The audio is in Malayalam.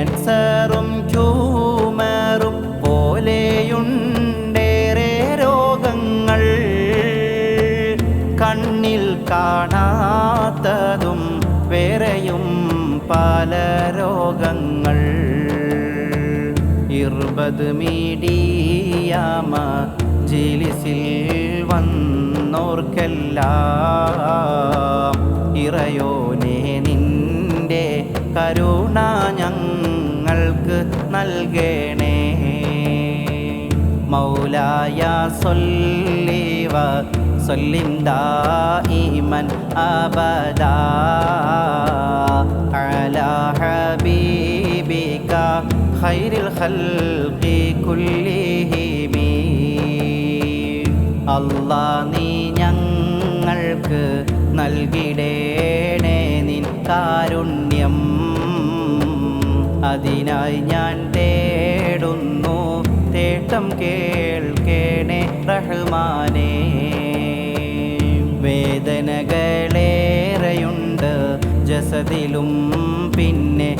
ക്യാൻസറും ട്യൂമറും പോലെയുണ്ടേറെ രോഗങ്ങൾ കണ്ണിൽ കാണാത്തതും വേറെയും പല രോഗങ്ങൾ. ഇരുപത് മീഡിയാമ ജിലിസിൽ വന്നോർക്കെല്ലാം. ഇറയോനെ നിന്റെ കരുണ ഞങ്ങൾക്ക് നൽകണേ. മൗലായ സൊല്ലിവ സൊല്ലിന്തായിമൻ അബദ. അലാ ഹബീബിക ഖൈറിൽ ഖൽഖി കുല്ലിഹിമി അല്ലാ നീ ഞങ്ങൾക്ക് നൽകിടേണേ അതിനായി ഞാൻ തേടുന്നു. തേട്ടം കേൾക്കേണേ റഹ്മാനേ. വേദനകളേറെയുണ്ട് ജസതിലും പിന്നെ